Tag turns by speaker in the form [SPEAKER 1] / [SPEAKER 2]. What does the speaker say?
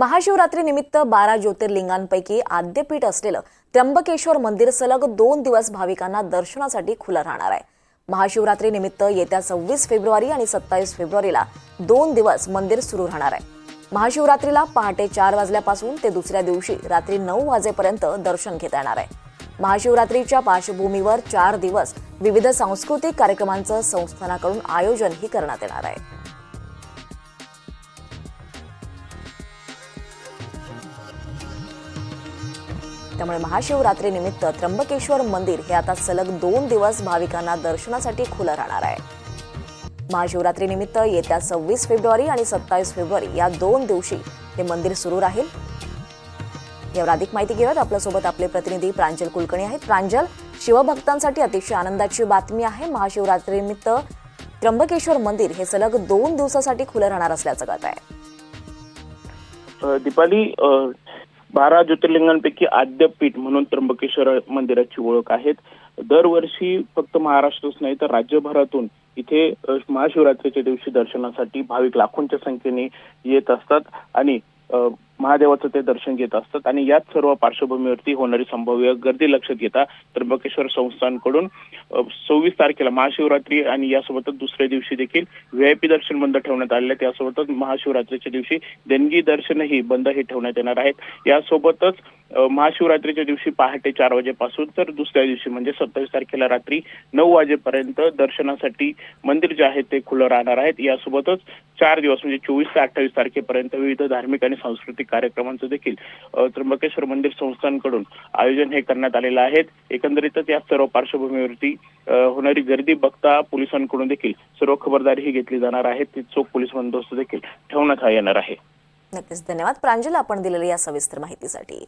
[SPEAKER 1] महाशिवरात्रीनिमित्त बारा ज्योतिर्लिंगांपैकी आद्यपीठ असलेलं त्र्यंबकेश्वर मंदिर सलग दोन दिवस भाविकांना दर्शनासाठी खुलं राहणार आहे. महाशिवरात्रीनिमित्त येत्या सव्वीस फेब्रुवारी आणि सत्तावीस फेब्रुवारीला दोन दिवस मंदिर सुरू राहणार आहे. महाशिवरात्रीला पहाटे चार वाजल्यापासून ते दुसऱ्या दिवशी रात्री नऊ वाजेपर्यंत दर्शन घेता येणार आहे. महाशिवरात्रीच्या पार्श्वभूमीवर चार दिवस विविध सांस्कृतिक कार्यक्रमांचं संस्थानाकडून आयोजनही करण्यात येणार आहे. त्यामुळे महाशिवरात्री निमित्त त्र्यंबकेश्वर मंदिर हे आता सलग दोन दिवस भाविकांना दर्शनासाठी खुलं राहणार आहे. महाशिवरात्री निमित्त येत्या सव्वीस फेब्रुवारी आणि सत्तावीस फेब्रुवारी या दोन दिवशी हे मंदिर सुरू राहील. यावर अधिक माहिती घेऊयात. आपल्यासोबत आपले प्रतिनिधी प्रांजल कुलकर्णी आहेत. प्रांजल शिवभक्तांसाठी अतिशय आनंदाची बातमी आहे. महाशिवरात्री निमित्त त्र्यंबकेश्वर मंदिर हे सलग दोन दिवसासाठी खुलं राहणार असल्याचं कळत आहे
[SPEAKER 2] अ, दीपाली बारा ज्योतिर्लिंगांपैकी आद्यपीठ म्हणून त्र्यंबकेश्वर मंदिराची ओळख आहेत. दरवर्षी फक्त महाराष्ट्रच नाही तर राज्यभरातून इथे महाशिवरात्रीच्या दिवशी दर्शनासाठी भाविक लाखोंच्या संख्येने येत असतात. आणि महादेवाचं ते दर्शन घेत असतात. आणि याच सर्व पार्श्वभूमीवरती होणारी संभाव्य गर्दी लक्षात घेता त्र्यंबकेश्वर संस्थांकडून सव्वीस तारखेला महाशिवरात्री आणि यासोबतच दुसऱ्या दिवशी देखील व्हीआयपी दर्शन बंद ठेवण्यात आले आहे. त्यासोबतच महाशिवरात्रीच्या दिवशी देणगी दर्शनही बंद हे ठेवण्यात येणार आहेत. यासोबतच महाशिवरात्रीच्या दिवशी पहाटे चार वाजेपासून तर दुसऱ्या दिवशी म्हणजे सत्तावीस तारखेला रात्री नऊ वाजेपर्यंत दर्शनासाठी मंदिर जे आहे ते खुलं राहणार आहेत. यासोबतच चार दिवस म्हणजे चोवीस ते अठ्ठावीस तारखेपर्यंत विविध धार्मिक आणि सांस्कृतिक कार्यक्रमांचं देखील त्र्यंबकेश्वर मंदिर संस्थांकडून आयोजन हे करण्यात आलेलं आहे. एकंदरीतच या सर्व पार्श्वभूमीवरती होणारी गर्दी बघता पोलिसांकडून देखील सर्व खबरदारी ही घेतली जाणार आहे. ती चोख पोलीस बंदोबस्त देखील ठेवण्यात येणार आहे.
[SPEAKER 1] नक्कीच. धन्यवाद प्रांजल आपण दिलेली या सविस्तर माहितीसाठी.